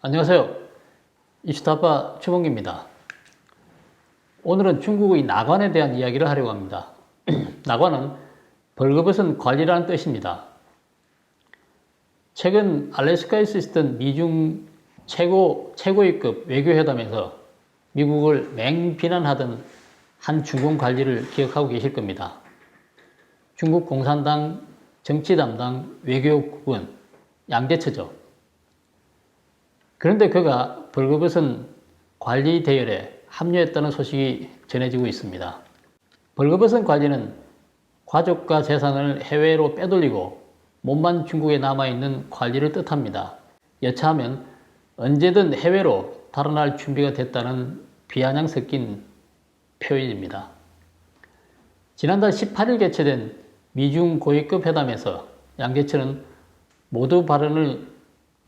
안녕하세요. 이슈타파 최봉기입니다. 오늘은 중국의 나관에 대한 이야기를 하려고 합니다. 나관은 벌거벗은 관리라는 뜻입니다. 최근 알래스카에서 있었던 미중 최고, 최고위급 외교회담에서 미국을 맹비난하던 한 중공 관리를 기억하고 계실 겁니다. 중국 공산당 정치 담당 외교국은 양재처죠. 그런데 그가 벌거벗은 관리 대열에 합류했다는 소식이 전해지고 있습니다. 벌거벗은 관리는 가족과 재산을 해외로 빼돌리고 몸만 중국에 남아있는 관리를 뜻합니다. 여차하면 언제든 해외로 달아날 준비가 됐다는 비아냥 섞인 표현입니다. 지난달 18일 개최된 미중 고위급 회담에서 양재철은 모두 발언을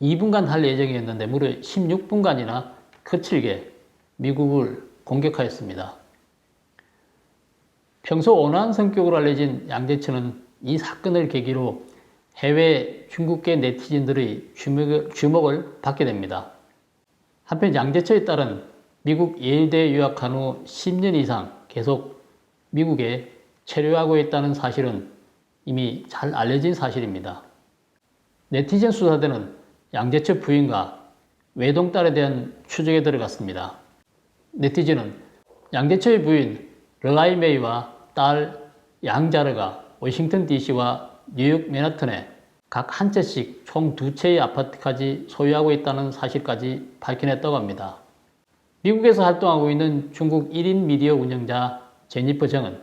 2분간 할 예정이었는데 무려 16분간이나 거칠게 미국을 공격하였습니다. 평소 온화한 성격으로 알려진 양재천은 이 사건을 계기로 해외 중국계 네티즌들의 주목을, 주목을 받게 됩니다. 한편 양재천에 따른 미국 예일대에 유학한 후 10년 이상 계속 미국에 체류하고 있다는 사실은 이미 잘 알려진 사실입니다. 네티즌 수사대는 양재철 부인과 외동딸에 대한 추적에 들어갔습니다. 네티즌은 양재철의 부인 르라이 메이와 딸 양자르가 워싱턴 DC와 뉴욕 맨하튼에 각 한 채씩 총 두 채의 아파트까지 소유하고 있다는 사실까지 밝혀냈다고 합니다. 미국에서 활동하고 있는 중국 1인 미디어 운영자 제니퍼 정은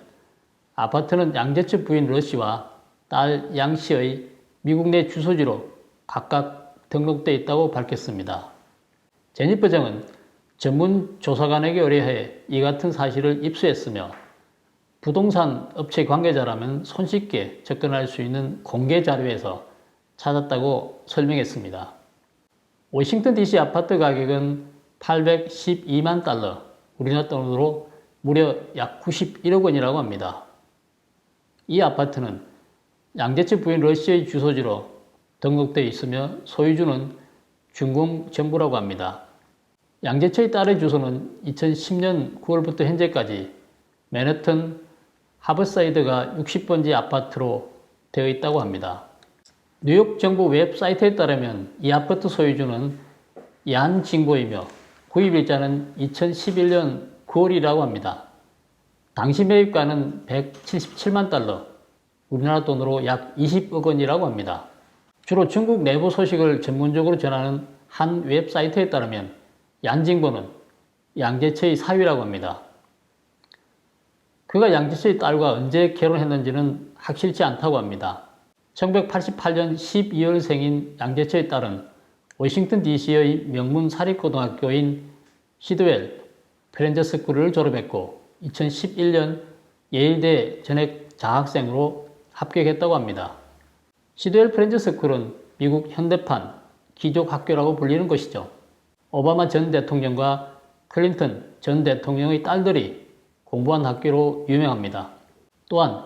아파트는 양재철 부인 러시와 딸 양씨의 미국 내 주소지로 각각 등록돼 있다고 밝혔습니다. 제니퍼 정은 전문 조사관에게 의뢰해 이 같은 사실을 입수했으며 부동산 업체 관계자라면 손쉽게 접근할 수 있는 공개 자료에서 찾았다고 설명했습니다. 워싱턴 DC 아파트 가격은 812만 달러, 우리나라 돈으로 무려 약 91억 원이라고 합니다. 이 아파트는 양재치 부인 러시아의 주소지로 등록되어 있으며 소유주는 중공 정부라고 합니다. 양재철의 딸의 주소는 2010년 9월부터 현재까지 맨해튼 하버사이드가 60번지 아파트로 되어 있다고 합니다. 뉴욕 정부 웹사이트에 따르면 이 아파트 소유주는 얀 징보이며 구입일자는 2011년 9월이라고 합니다. 당시 매입가는 177만 달러, 우리나라 돈으로 약 20억 원이라고 합니다. 주로 중국 내부 소식을 전문적으로 전하는 한 웹사이트에 따르면 얀징보는 양재철의 사위라고 합니다. 그가 양재철의 딸과 언제 결혼했는지는 확실치 않다고 합니다. 1988년 12월생인 양재철의 딸은 워싱턴 DC의 명문 사립고등학교인 시드웰 프렌저스 쿨을 졸업했고 2011년 예일대 전액 장학생으로 합격했다고 합니다. 시드웰 프렌저스쿨은 미국 현대판 기족 학교라고 불리는 것이죠. 오바마 전 대통령과 클린턴 전 대통령의 딸들이 공부한 학교로 유명합니다. 또한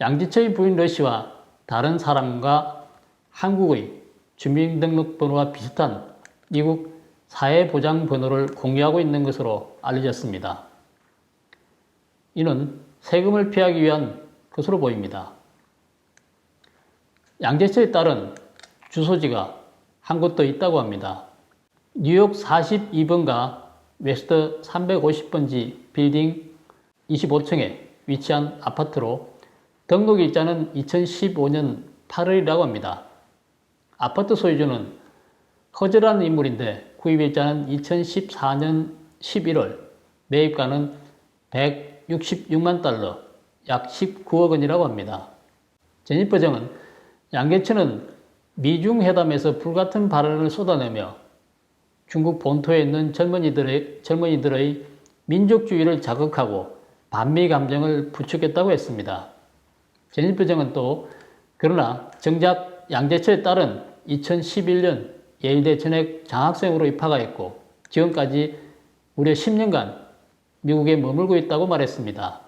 양지철의 부인 러시와 다른 사람과 한국의 주민등록번호와 비슷한 미국 사회보장번호를 공유하고 있는 것으로 알려졌습니다. 이는 세금을 피하기 위한 것으로 보입니다. 양재철의 딸은 주소지가 한 곳도 있다고 합니다. 뉴욕 42번가 웨스트 350번지 빌딩 25층에 위치한 아파트로 등록 일자는 2015년 8월이라고 합니다. 아파트 소유주는 허즈라는 인물인데 구입 일자는 2014년 11월, 매입가는 166만 달러, 약 19억 원이라고 합니다. 제니퍼 정은 양계천은 미중 회담에서 불같은 발언을 쏟아내며 중국 본토에 있는 젊은이들의, 젊은이들의 민족주의를 자극하고 반미 감정을 부추겼다고 했습니다. 제니퍼 정은 또 그러나 정작 양재철에 따른 2011년 예일대 전액 장학생으로 입학하였고 지금까지 무려 10년간 미국에 머물고 있다고 말했습니다.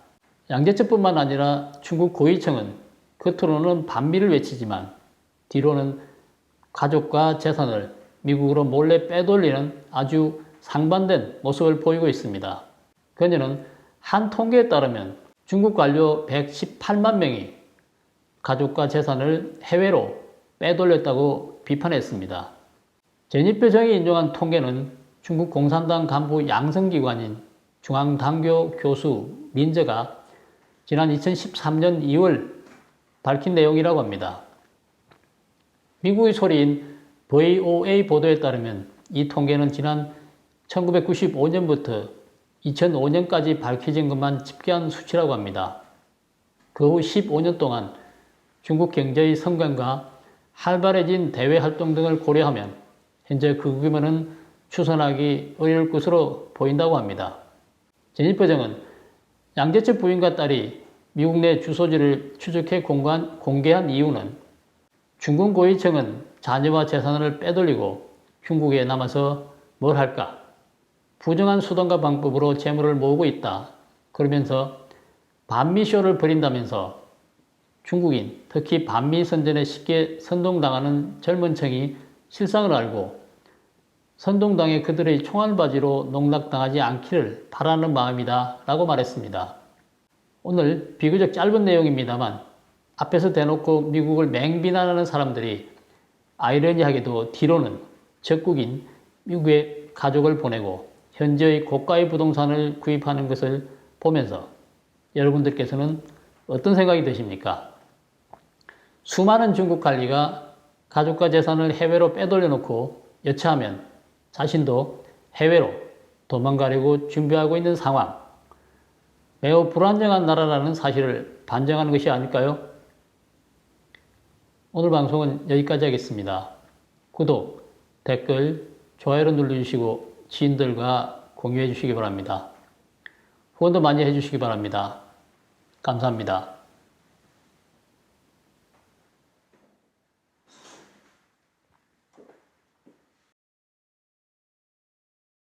양재철뿐만 아니라 중국 고위층은 겉으로는 반미를 외치지만 뒤로는 가족과 재산을 미국으로 몰래 빼돌리는 아주 상반된 모습을 보이고 있습니다. 그녀는 한 통계에 따르면 중국 관료 118만 명이 가족과 재산을 해외로 빼돌렸다고 비판했습니다. 제니표 정이 인정한 통계는 중국 공산당 간부 양성기관인 중앙당교 교수 민저가 지난 2013년 2월 밝힌 내용이라고 합니다. 미국의 소리인 VOA 보도에 따르면 이 통계는 지난 1995년부터 2005년까지 밝혀진 것만 집계한 수치라고 합니다. 그 후 15년 동안 중국 경제의 성장과 활발해진 대외 활동 등을 고려하면 현재 그 규모는 추산하기 어려울 것으로 보인다고 합니다. 제니퍼 정은 양재철 부인과 딸이 미국 내 주소지를 추적해 공간, 공개한 이유는 중국 고위층은 자녀와 재산을 빼돌리고 중국에 남아서 뭘 할까? 부정한 수단과 방법으로 재물을 모으고 있다. 그러면서 반미쇼를 벌인다면서 중국인, 특히 반미 선전에 쉽게 선동당하는 젊은 층이 실상을 알고 선동당에 그들의 총알바지로 농락당하지 않기를 바라는 마음이다 라고 말했습니다. 오늘 비교적 짧은 내용입니다만 앞에서 대놓고 미국을 맹비난하는 사람들이 아이러니하게도 뒤로는 적국인 미국에 가족을 보내고 현재의 고가의 부동산을 구입하는 것을 보면서 여러분들께서는 어떤 생각이 드십니까? 수많은 중국 관리가 가족과 재산을 해외로 빼돌려 놓고 여차하면 자신도 해외로 도망가려고 준비하고 있는 상황. 매우 불안정한 나라라는 사실을 반증하는 것이 아닐까요? 오늘 방송은 여기까지 하겠습니다. 구독, 댓글, 좋아요를 눌러주시고 지인들과 공유해 주시기 바랍니다. 후원도 많이 해주시기 바랍니다. 감사합니다.